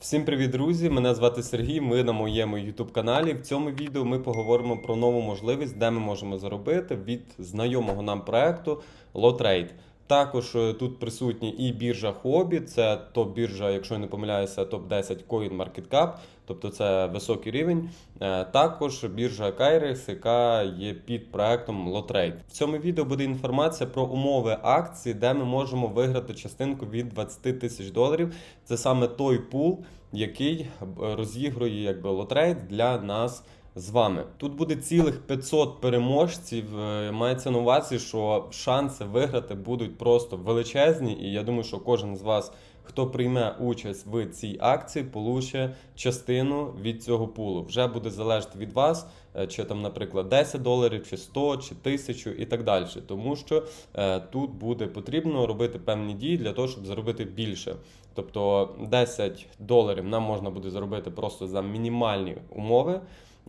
Всім привіт, друзі! Мене звати Сергій. Ми на моєму YouTube каналі. В цьому відео ми поговоримо про нову можливість, де ми можемо заробити від знайомого нам проекту LotRate. Також е, тут присутні і біржа Хобі, це топ-біржа, якщо я не помиляюся, топ-10 CoinMarketCap, тобто це високий рівень. Е, Також біржа Kairex, яка є під проектом LotRate. В цьому відео буде інформація про умови акції, де ми можемо виграти частинку від 20 тисяч доларів. Це саме той пул, який е, розігрує якби LotRate для нас з вами. Тут буде цілих 500 переможців. Е, Мається на увазі, що шанси виграти будуть просто величезні, і я думаю, що кожен з вас. Хто прийме участь в цій акції, получить частину від цього пулу. Вже буде залежати від вас, е, чи там, наприклад, 10 доларів, чи 100, чи 1000 і так далі. Тому що е, тут буде потрібно робити певні дії для того, щоб заробити більше. Тобто 10 доларів нам можна буде заробити просто за мінімальні умови.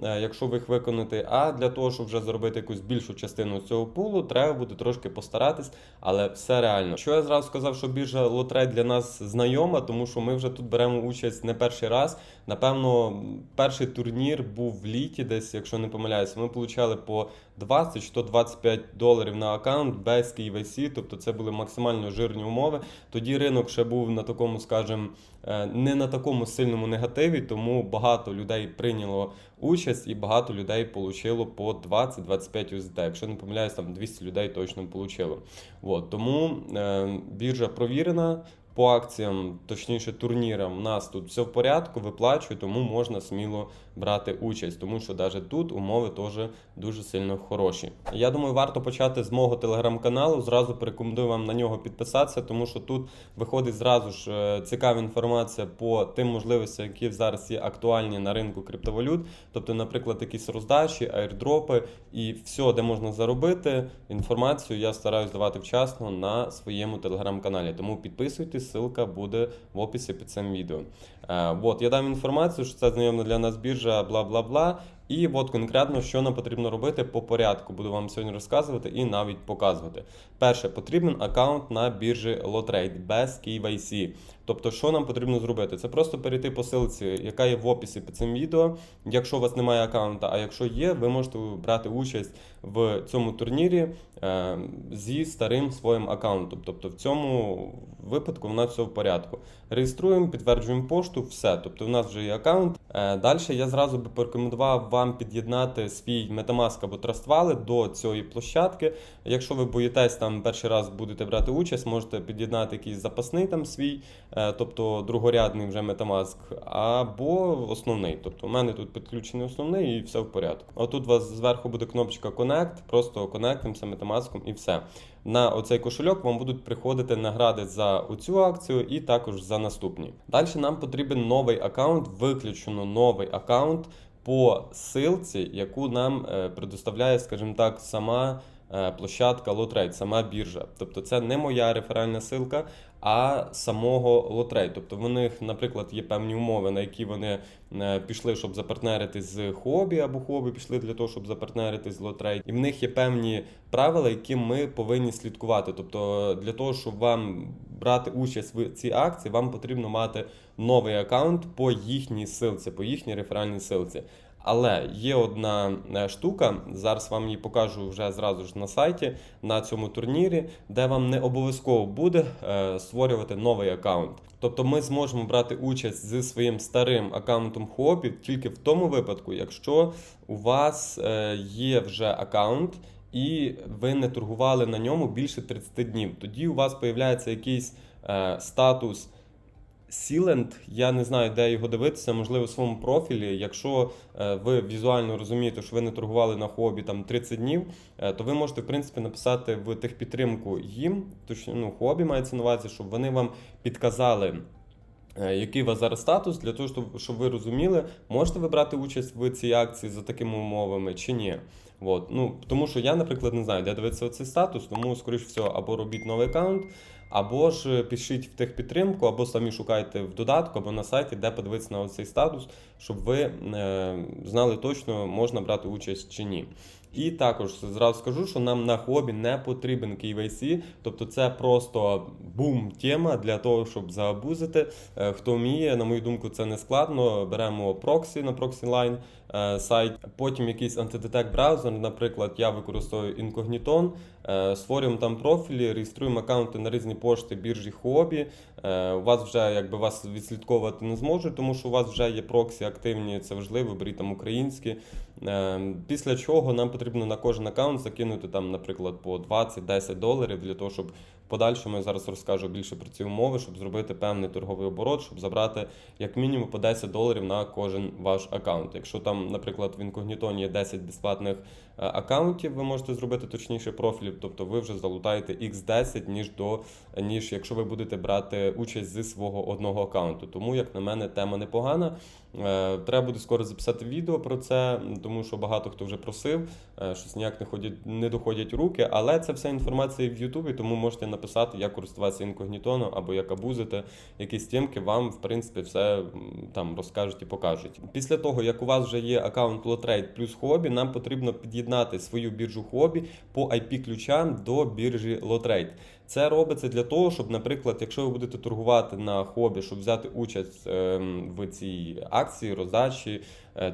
Е, Якщо ви їх виконати, а для того, щоб вже заробити якусь більшу частину цього пулу, треба буде трошки постаратись, але все реально. Що я зразу сказав, що біржа лотрей для нас знайома, тому що ми вже тут беремо участь не перший раз. Напевно, перший турнір був в літі, десь, якщо не помиляюся, ми получали по 20 чи то 25 доларів на аккаунт без KYC, тобто це були максимально жирні умови. Тоді ринок ще був на такому, скажімо, не на такому сильному негативі, тому багато людей прийняло участь і багато людей получило по 20-25 USDT. Якщо не помиляюсь, там 200 людей точно получило. От, тому е, біржа провірена. По акціям, точніше турнірам, у нас тут все в порядку, виплачують, тому можна сміло брати участь, тому що навіть тут умови теж дуже сильно хороші. Я думаю, варто почати з мого телеграм-каналу. Зразу порекомендую вам на нього підписатися, тому що тут виходить зразу ж е, цікава інформація по тим можливостям, які зараз є актуальні на ринку криптовалют. Тобто, наприклад, якісь роздачі, айрдропи і все, де можна заробити. Інформацію я стараюсь давати вчасно на своєму телеграм-каналі. Тому підписуйтесь, ссылка буде в описі під цим відео. Е, от, я дам інформацію, що це знайома для нас біржа, бла бла бла. І от конкретно, що нам потрібно робити по порядку, буду вам сьогодні розказувати і навіть показувати. Перше, потрібен аккаунт на біржі LotRate без KYC. Тобто, що нам потрібно зробити? Це просто перейти по ссылці, яка є в описі під цим відео. Якщо у вас немає аккаунта, а якщо є, ви можете брати участь в цьому турнірі е, зі старим своїм аккаунтом. Тобто в цьому випадку в нас все в порядку. Реєструємо, підтверджуємо пошту, все. Тобто, в нас вже є аккаунт. Е, Далі я зразу би порекомендував вам під'єднати свій Metamask або Trust Wallet до цієї площадки. Якщо ви боїтесь там перший раз будете брати участь, можете під'єднати якийсь запасний там свій, е, тобто другорядний вже Metamask, або основний. Тобто у мене тут підключений основний і все в порядку. Отут у вас зверху буде кнопочка Connect, просто коннектимося Metamask і все. На оцей кошельок вам будуть приходити награди за оцю акцію і також за наступні. Далі нам потрібен новий аккаунт, виключено новий аккаунт по ссылці, яку нам е, предоставляє, скажімо так, сама е, площадка LotRate, сама біржа. Тобто це не моя реферальна ссылка, а самого LotRate. Тобто в них, наприклад, є певні умови, на які вони е, пішли, щоб запартнерити з Хобі, або Хобі пішли для того, щоб запартнерити з LotRate. І в них є певні правила, які ми повинні слідкувати. Тобто для того, щоб вам брати участь в цій акції, вам потрібно мати новий аккаунт по їхній ссылці, по їхній реферальній ссылці. Але є одна е, штука, зараз вам її покажу вже зразу ж на сайті на цьому турнірі, де вам не обов'язково буде е, створювати новий аккаунт. Тобто ми зможемо брати участь зі своїм старим аккаунтом Хобі тільки в тому випадку, якщо у вас е, є вже аккаунт. І ви не торгували на ньому більше 30 днів. Тоді у вас з'являється якийсь е, статус Сіленд, я не знаю, де його дивитися, можливо, в своєму профілі. Якщо е, ви візуально розумієте, що ви не торгували на хобі там 30 днів, е, то ви можете в принципі написати в техпідтримку їм, точно ну, хобі мається на увазі, щоб вони вам підказали. е, Який у вас зараз статус для того, щоб ви розуміли, можете ви брати участь в цій акції за такими умовами чи ні? От. Ну, тому що я, наприклад, не знаю, де дивитися цей статус, тому, скоріш всього, або робіть новий аккаунт, або ж пишіть в техпідтримку, або самі шукайте в додатку, або на сайті, де подивитися на цей статус, щоб ви е, знали точно, можна брати участь чи ні. І також зразу скажу, що нам на хобі не потрібен KYC, тобто це просто бум тема для того, щоб заабузити. Е, Хто вміє, на мою думку, це не складно. Беремо проксі на ProxyLine е, сайт, потім якийсь антидетект браузер. Наприклад, я використовую Incogniton, е, створюємо там профілі, реєструємо аккаунти на різні пошти, біржі, хобі. У вас вже якби вас відслідковувати не зможуть, тому що у вас вже є проксі активні, це важливо, беріть там українські. Е, Після чого нам потрібно на кожен аккаунт закинути там, наприклад, по 20-10 доларів для того, щоб подальшому я зараз розкажу більше про ці умови, щоб зробити певний торговий оборот, щоб забрати як мінімум по 10 доларів на кожен ваш аккаунт. Якщо там, наприклад, в інкогнітоні є 10 безплатних е, аккаунтів, ви можете зробити точніше профілів, тобто ви вже залутаєте X10, ніж до ніж якщо ви будете брати участь зі свого одного аккаунту. Тому, як на мене, тема непогана. Е, Треба буде скоро записати відео про це, тому що багато хто вже просив, е, щось ніяк не ходять, не доходять руки. Але це вся інформація в Ютубі, тому можете написати, як користуватися інкогнітоном або як абузити якісь тємки, вам в принципі все там розкажуть і покажуть. Після того, як у вас вже є аккаунт Lotrade плюс хобі, нам потрібно під'єднати свою біржу хобі по IP-ключам до біржі Lotrade. Це робиться для того, щоб, наприклад, якщо ви будете торгувати на хобі, щоб взяти участь ем, в цій акції, роздачі,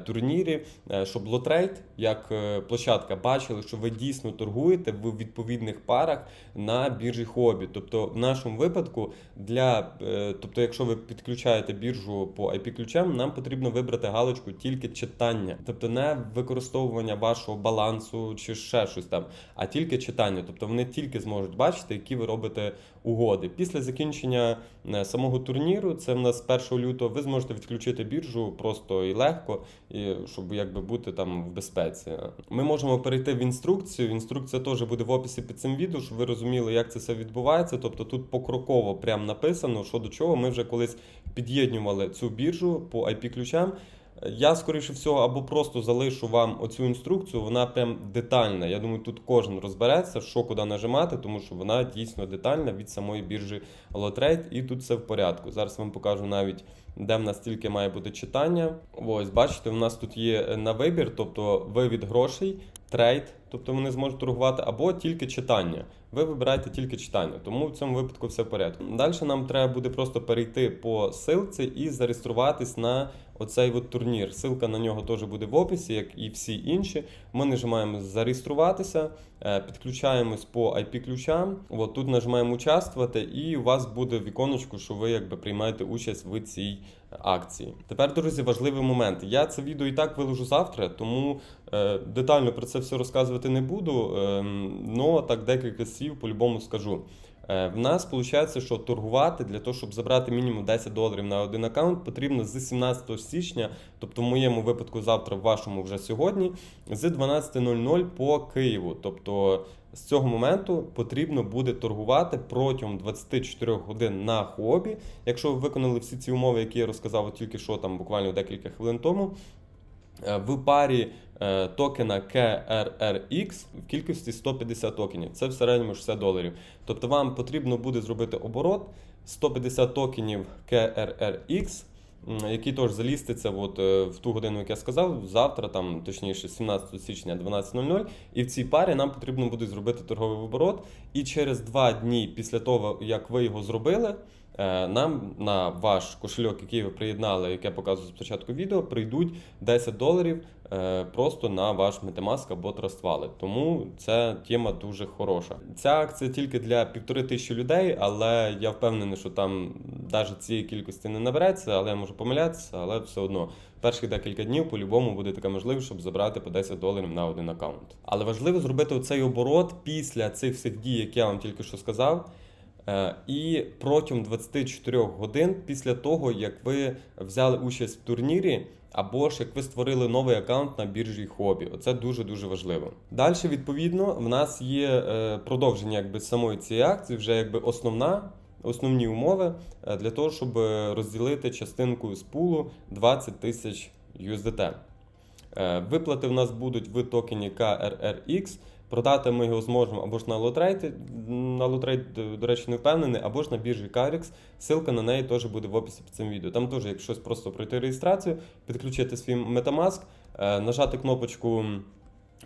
турнірі, е, щоб лотрейд як е, площадка бачили, що ви дійсно торгуєте в відповідних парах на біржі хобі. Тобто, в нашому випадку, для е, тобто, якщо ви підключаєте біржу по IP-ключам, нам потрібно вибрати галочку тільки читання, тобто не використовування вашого балансу чи ще щось там, а тільки читання. Тобто вони тільки зможуть бачити, які ви робите угоди. Після закінчення е, самого турніру, це в нас 1 лютого, ви зможете відключити біржу просто і легко, і щоб якби бути там в безпеці. Ми можемо перейти в інструкцію. Інструкція теж буде в описі під цим відео, щоб ви розуміли, як це все відбувається. Тобто тут покроково прям написано, що до чого. Ми вже колись під'єднювали цю біржу по IP-ключам. Я, скоріше всього, або просто залишу вам оцю інструкцію, вона прям детальна. Я думаю, тут кожен розбереться, що куди нажимати, тому що вона дійсно детальна від самої біржі Lotrade, і тут все в порядку. Зараз вам покажу навіть, де в нас тільки має бути читання. Ось, бачите, у нас тут є на вибір, тобто вивід грошей, трейд, тобто вони зможуть торгувати, або тільки читання. Ви вибираєте тільки читання, тому в цьому випадку все в порядку. Далі нам треба буде просто перейти по ссылці і зареєструватись на оцей от турнір. Ссылка на нього теж буде в описі, як і всі інші. Ми нажимаємо зареєструватися, е, підключаємось по IP-ключам. От тут нажимаємо участвувати, і у вас буде віконечко, що ви якби приймаєте участь в цій акції. Тепер, друзі, важливий момент. Я це відео і так виложу завтра, тому е, детально про це все розказувати не буду. Е, но так декілька слів по-любому скажу. Е, В нас виходить, що торгувати для того, щоб забрати мінімум 10 доларів на один аккаунт, потрібно з 17 січня, тобто в моєму випадку завтра, в вашому вже сьогодні, з 12.00 по Києву. Тобто з цього моменту потрібно буде торгувати протягом 24 годин на хобі. Якщо ви виконали всі ці умови, які я розказав тільки що там буквально декілька хвилин тому. Е, В парі токена KRRX в кількості 150 токенів. Це в середньому 60 доларів. Тобто вам потрібно буде зробити оборот 150 токенів KRRX, який теж заліститься от, е, в ту годину, як я сказав, завтра, там, точніше, 17 січня 12.00. І в цій парі нам потрібно буде зробити торговий оборот. І через два дні після того, як ви його зробили, е, нам на ваш кошельок, який ви приєднали, як я показую спочатку відео, прийдуть 10 доларів е, просто на ваш Metamask або Trust Wallet. Тому ця тема дуже хороша. Ця акція тільки для півтори тисячі людей, але я впевнений, що там навіть цієї кількості не набереться, але я можу помилятися, але все одно. Перших декілька днів по-любому буде така можливість, щоб забрати по 10 доларів на один аккаунт. Але важливо зробити оцей оборот після цих всіх дій, як я вам тільки що сказав. Е, І протягом 24 годин після того, як ви взяли участь в турнірі, або ж як ви створили новий аккаунт на біржі хобі. Оце дуже дуже важливо. Далі, відповідно, в нас є е, продовження якби самої цієї акції, вже якби основна. Основні умови е, для того, щоб е, розділити частинку з пулу 20 тисяч USDT. Виплати в нас будуть в токені KRRX. Продати ми його зможемо або ж на лотрейті, на лотрейт, до речі, не впевнений, або ж на біржі Carix. Ссылка на неї теж буде в описі під цим відео. Там теж, якщо просто пройти реєстрацію, підключити свій Metamask, е, нажати кнопочку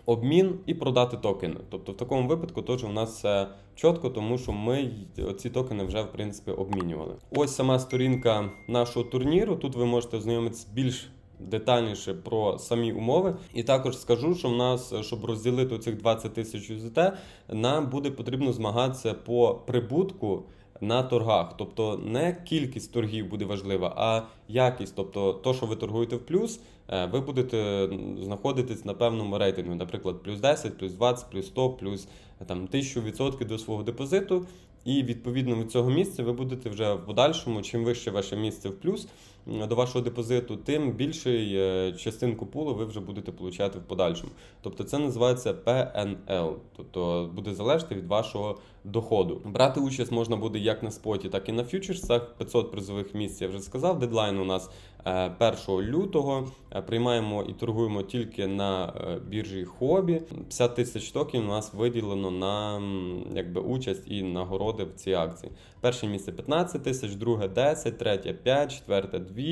обмін і продати токени. Тобто в такому випадку теж у нас все чітко, тому що ми ці токени вже в принципі обмінювали. Ось сама сторінка нашого турніру. Тут ви можете ознайомитися більш детальніше про самі умови. І також скажу, що в нас, щоб розділити цих 20 тисяч UZT, нам буде потрібно змагатися по прибутку. На торгах, тобто не кількість торгів буде важлива, а якість. Тобто, то, що ви торгуєте в плюс, е, ви будете знаходитись на певному рейтингу, наприклад, плюс 10, плюс 20, плюс 100, плюс е, там 1000% до свого депозиту. І відповідно від цього місця ви будете вже в подальшому, чим вище ваше місце в плюс до вашого депозиту, тим більший е, частинку пулу ви вже будете получати в подальшому. Тобто це називається PNL, тобто буде залежати від вашого доходу. Брати участь можна буде як на споті, так і на фьючерсах. 500 призових місць я вже сказав. Дедлайн у нас 1 лютого. Е, Приймаємо і торгуємо тільки на е, біржі хобі. 50 тисяч токенів у нас виділено на якби, участь і нагороди в цій акції. Перше місце 15 тисяч, друге 10, третє 5, четверте 2,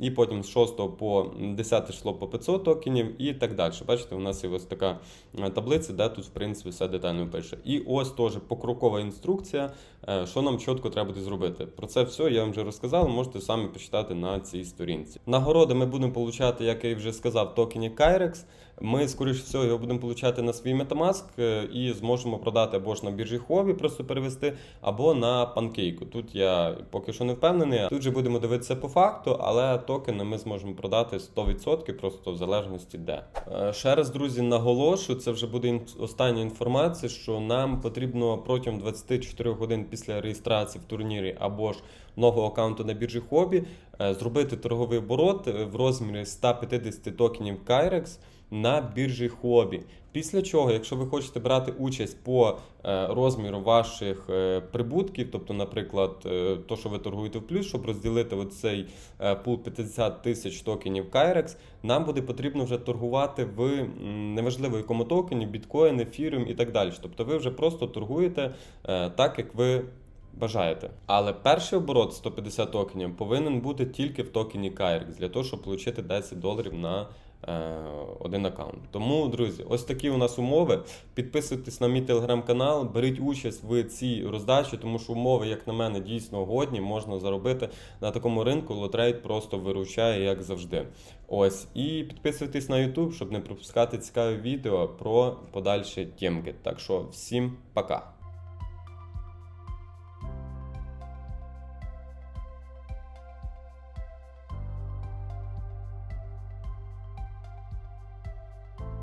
і потім з 6 по 10 йшло по 500 токенів і так далі. Бачите, у нас є ось така е, таблиця, де тут, в принципі, все детально пише. І ось теж покрокова інструкція, е, що нам чітко треба буде зробити. Про це все я вам вже розказав, можете самі почитати на цій сторінці. Нагороди ми будемо получати, як я вже сказав, токені Kyrex. Ми, скоріш всього, його будемо получати на свій Metamask е, і зможемо продати або ж на біржі Huobi, просто перевести, або на панкейку. Тут я поки що не впевнений. Тут же будемо дивитися по факту, але токени ми зможемо продати 100%, просто в залежності де. Е, Ще раз, друзі, наголошую, це вже буде остання інформація, що нам потрібно протягом 24 годин після реєстрації в турнірі або ж нового аккаунту на біржі Хобі е, зробити торговий оборот в розмірі 150 токенів Kyrex на біржі Хобі. Після чого, якщо ви хочете брати участь по е, розміру ваших е, прибутків, тобто, наприклад, е, то, що ви торгуєте в плюс, щоб розділити оцей пул 50 тисяч токенів Kyrex, нам буде потрібно вже торгувати в неважливо якому токені, біткоін, ефіріум і так далі. Тобто ви вже просто торгуєте так, як ви бажаєте. Але перший оборот 150 токенів повинен бути тільки в токені Kyrex, для того, щоб отримати 10 доларів на один аккаунт. Тому, друзі, ось такі у нас умови. Підписуйтесь на мій телеграм-канал, беріть участь в цій роздачі, тому що умови, як на мене, дійсно годні, можна заробити на такому ринку. Лотрейд просто виручає, як завжди. Ось і підписуйтесь на YouTube, щоб не пропускати цікаві відео про подальші тємки. Так що всім пока.